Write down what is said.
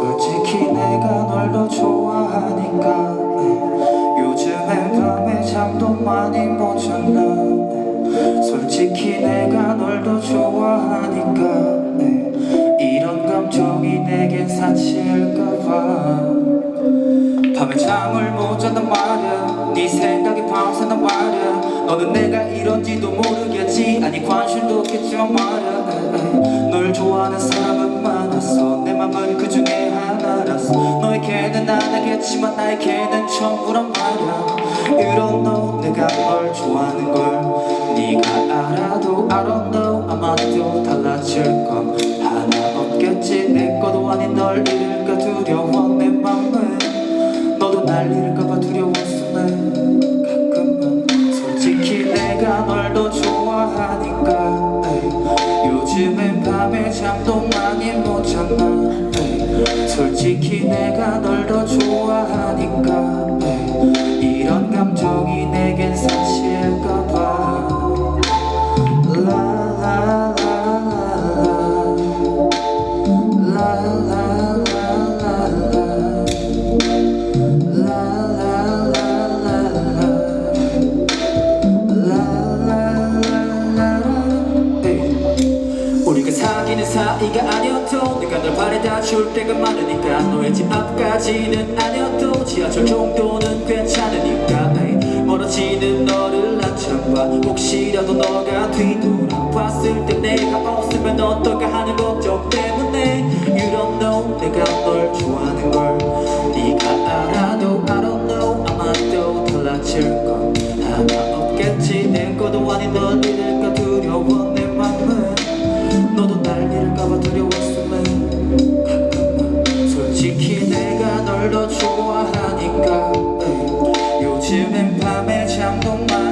솔직히 내가 널 더 좋아하니까. 네. 요즘엔 밤에 잠도 많이 못 잤나 네. 솔직히 내가 널 더 좋아하니까. 네. 이런 감정이 내겐 사치일까봐. 밤에 잠을 못 잔단 말야. 네 생각이 밤새단 말야. 너는 내가 이런지도 모르겠지. 아니 관심도 없겠지만 말야. 널 좋아하는 사람은 많았어. 내 맘은 그중에 너에게는 안 하겠지만 나에게는 전부란 말야 이런 너 내가 널 좋아하는 걸 네가 알아도 I don't know 아마 또 달라질 건 하나 없겠지 내 것도 아닌 널 잃을까 두려워 내 맘은 너도 날 잃을까봐 두려웠어 내 가끔은 솔직히 내가 널 더 좋아하니까. 요즘엔 밤에 잠도 많이 못 잤나. 솔직히 내가 널 우리가 사귀는 사이가 아니어도 내가 널 바래다 줄 때가 많으니까 너의 집 앞까지는 아니어도 지하철 정도는 괜찮으니까 멀어지는 너를 봐 혹시라도 너가 뒤돌아봤을 때 내가 없으면 어떨까 하는 걱정 때문에 You don't know 내가 널 좋아하는 걸 네가 알아도 I don't know 아마 또 달라질 건 하나 없겠지. 내 것도 아닌 널 잃을 เป็นพาแม่ช้ำต้องมา